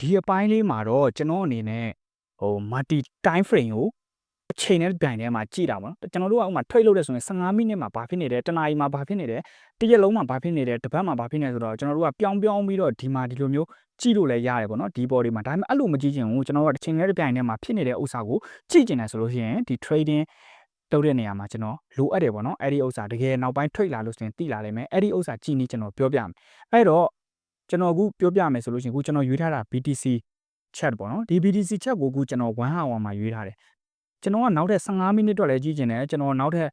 ဒီအပိုင်းလေးမှာတော့ကျွန်တော်အနေနဲ့ဟို multi time frame ကိုအချိန်နဲ့ပြိုင်ထဲမှာကြည့်တာပေါ့နော်ကျွန်တော်တို့ကဥပမာ trade လုပ်တဲ့ဆိုရင်15မိနစ်မှာဘာဖြစ်နေတယ်တနာရီမှာဘာဖြစ်နေတယ်တစ်ရက်လုံးမှာဘာဖြစ်နေတယ်တစ်ပတ်မှာဘာဖြစ်နေဆိုတော့ကျွန်တော်တို့ကပြောင်းပြောင်းပြီးတော့ဒီမှာဒီလိုမျိုးကြည့်လို့လည်းရတယ်ပေါ့နော်ဒီ body မှာဒါပေမဲ့အဲ့လိုမကြည့်ချင်ဘူးကျွန်တော်တို့ကတစ်ချိန်နဲ့ပြိုင်ထဲမှာဖြစ်နေတဲ့ဥစ္စာကိုကြည့်ချင်တယ်ဆိုလို့ရှိရင်ဒီ trading လုပ်တဲ့နေရာမှာကျွန်တော်လိုအပ်တယ်ပေါ့နော်အဲ့ဒီဥစ္စာတကယ်နောက်ပိုင်း trade လာလို့ဆိုရင်တိလာလိမ့်မယ်အဲ့ဒီဥစ္စာကြည့်နေကျွန်တော်ပြောပြမယ်အဲ့တော့ ကျွန်တော်အခုပြောပြမယ်ဆိုလို့ရှိရင်အခုကျွန်တော်ရွေးထားတာ BTC chat ပေါ့နော်ဒီ BTC chat ကိုအခုကျွန်တော်1 hour မှာရွေးထားတယ်ကျွန်တော်ကနောက်ထပ်15မိနစ်အတွက်လည်းကြည့်ချင်တယ်ကျွန်တော်နောက်ထပ်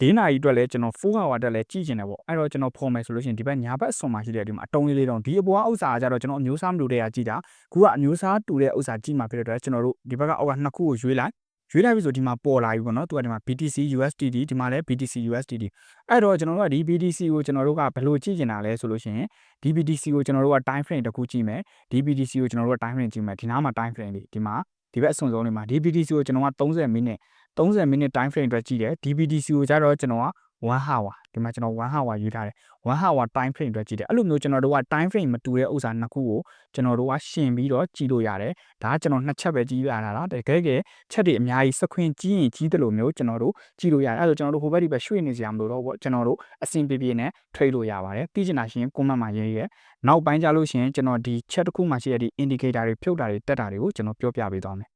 ၄နာရီအတွက်လည်းကျွန်တော်4 hour အတွက်လည်းကြည့်ချင်တယ်ပေါ့အဲ့တော့ကျွန်တော်ဖော်မယ်ဆိုလို့ရှိရင်ဒီဘက်ညာဘက်အစွန်မှာရှိတဲ့ဒီမှာအတုံးလေးလေးတောင်ဒီအပေါ်ကဥစ္စာကကြတော့ကျွန်တော်အမျိုးအစားမတူတဲ့ဟာကြည့်တာခုကအမျိုးအစားတူတဲ့ဥစ္စာကြည့်မှာဖြစ်တဲ့အတွက်ကျွန်တော်တို့ဒီဘက်ကအောက်ကနှစ်ခုကိုရွေးလိုက် ရွေးလိုက်ပြီဆိုဒီမှာပေါ်လာပြီပေါ့နော်သူကဒီမှာ BTC USDT ဒီမှာလည်း BTC USDT အဲ့တော့ကျွန်တော်တို့ကဒီ BTC ကိုကျွန်တော်တို့ကဘယ်လိုကြည့်ကျင်တာလဲဆိုလို့ရှိရင်ဒီ BTC ကိုကျွန်တော်တို့က time frame တစ်ခုကြည့်မယ်ဒီ BTC ကိုကျွန်တော်တို့က time frame ကြည့်မယ်ဒီနားမှာ time frame လေးဒီမှာဒီဘက်အစွန်ဆုံးလေးမှာဒီ BTC ကိုကျွန်တော်က30မိနစ်30မိနစ် time frame အတွက်ကြည့်တယ်ဒီ BTC ကိုကျတော့ကျွန်တော်က 1 hour ဒီမှာကျွန်တော်1 hour ယူထားတယ်1 hour time frame အတွက်ကြည့်တယ်အဲ့လိုမျိုးကျွန်တော်တို့က time frame မတူတဲ့ဥစ္စာနှစ်ခုကိုကျွန်တော်တို့ကရှင်ပြီးတော့ကြည့်လို့ရတယ်ဒါကကျွန်တော်နှစ်ချက်ပဲကြည့်ရတာလားတကယ်ကယ်ချက်တွေအများကြီးစခွင်ကြီးရင်ကြီးတယ်လို့မျိုးကျွန်တော်တို့ကြည့်လို့ရတယ်အဲ့ဒါကျွန်တော်တို့ဟိုဘက်ဒီဘက်ရွှေ့နေစရာမလိုတော့ဘူးကျွန်တော်တို့အဆင်ပြေပြေနဲ့ trade လို့ရပါတယ်သိချင်တာရှင် comment မှာရေးရဲနောက်ပိုင်းကြလို့ရှင်ကျွန်တော်ဒီ chat တစ်ခုမှရှိတဲ့ဒီ indicator တွေဖြုတ်တာတွေတက်တာတွေကိုကျွန်တော်ပြောပြပေးသွားမယ်